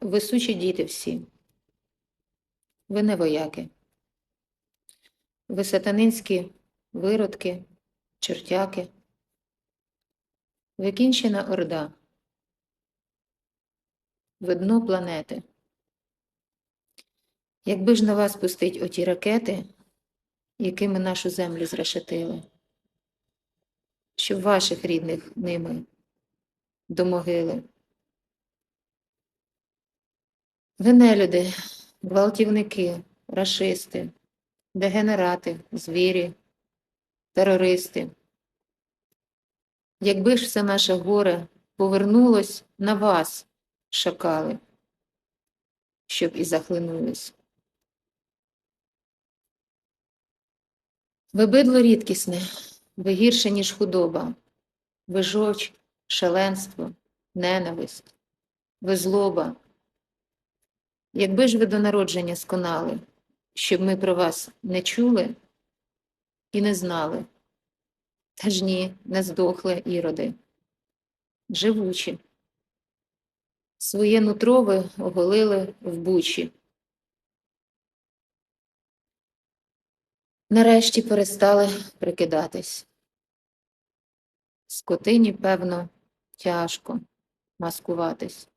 ви сучі діти всі. Ви не вояки. Ви сатанинські виродки, чертяки. Ви кінчена орда. Ви дно планети. Якби ж на вас пустить оті ракети, якими нашу землю зрешетили, щоб ваших рідних ними до могили. Ви нелюди, гвалтівники, рашисти, дегенерати, звірі, терористи. Якби ж все наше горе повернулось на вас, шакали, щоб і захлинулись. Ви бидло рідкісне, ви гірше, ніж худоба, ви жоч, шаленство, ненависть, ви злоба. Якби ж ви до народження сконали, щоб ми про вас не чули і не знали, та ж ні, не здохли іроди, живучі. Своє нутро ви оголили в бучі. Нарешті перестали прикидатись. Скотині, певно, тяжко маскуватись.